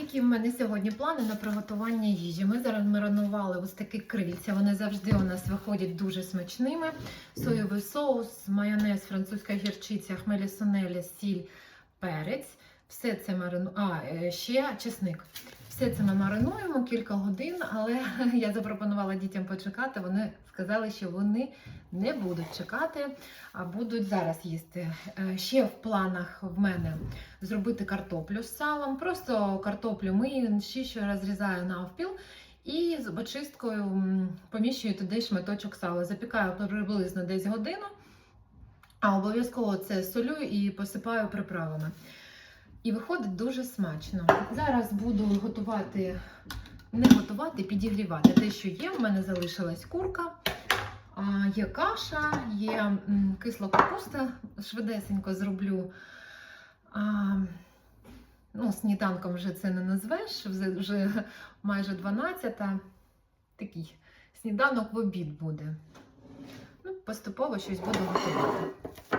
які в мене сьогодні плани на приготування їжі. Ми зараз маринували ось такі крильця. Вони завжди у нас виходять дуже смачними. Соєвий соус, майонез, французька гірчиця, хмелі сонелі, сіль, перець. Все це марину... А, е, ще чесник. Все це ми маринуємо кілька годин, але я запропонувала дітям почекати. Вони сказали, що вони не будуть чекати, а будуть зараз їсти. Е, Ще в планах в мене зробити картоплю з салом. Просто картоплю мию, ще розрізаю навпіл і з очисткою поміщую туди шматочок сала. Запікаю приблизно десь годину, а обов'язково це солю і посипаю приправами. І виходить дуже смачно. Зараз буду готувати, не готувати, підігрівати те, що є. У мене залишилась курка, є каша, є кисла капуста, швидесенько зроблю. Ну, сніданком вже це не назвеш, вже, вже майже 12. Такий сніданок в обід буде. Ну, поступово щось буду готувати.